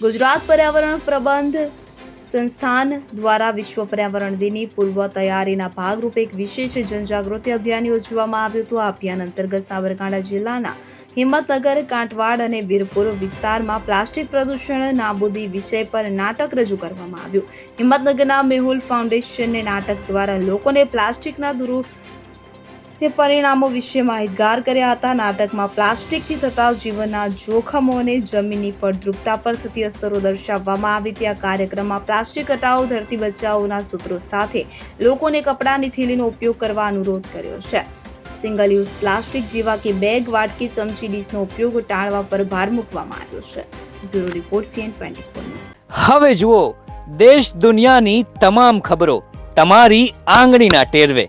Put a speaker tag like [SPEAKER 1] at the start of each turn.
[SPEAKER 1] ગુજરાત પર્યાવરણ પ્રબંધ સંસ્થાન દ્વારા વિશ્વ પર્યાવરણ દિનની પૂર્વ તૈયારીના ભાગરૂપે એક વિશેષ જનજાગૃતિ અભિયાન યોજવામાં આવ્યું હતું. આ અભિયાન અંતર્ગત સાબરકાંઠા જિલ્લાના હિંમતનગર, કાંટવાડ અને વીરપુર વિસ્તારમાં પ્લાસ્ટિક પ્રદૂષણ નાબૂદી વિષય પર નાટક રજૂ કરવામાં આવ્યું. હિંમતનગરના મેહુલ ફાઉન્ડેશનને નાટક દ્વારા લોકોને પ્લાસ્ટિકના દુરુ તે પરિણામો વિશે માહિતગાર કર્યા હતા. નાટકમાં પ્લાસ્ટિકથી થતા જીવનના જોખમો અને જમીનની ફળદ્રુપતા પર થતી અસરો દર્શાવવામાં આવી. હતી આ કાર્યક્રમમાં પ્લાસ્ટિક હટાવો, ધરતી બચાવોના સૂત્રો સાથે લોકોને કપડાની થેલીનો ઉપયોગ કરવા અનુરોધ કર્યો છે. સિંગલ યુઝ પ્લાસ્ટિક જેવા કે બેગ વાટકી, ચમચી, ડીશનો ઉપયોગ ટાળવા પર ભાર મૂકવામાં આવ્યો છે. બ્યુરો રિપોર્ટ સીએન ટ્વેન્ટી
[SPEAKER 2] હવે જુઓ, દેશ દુનિયાની તમામ ખબરો તમારી આંગળીના ટેરવે.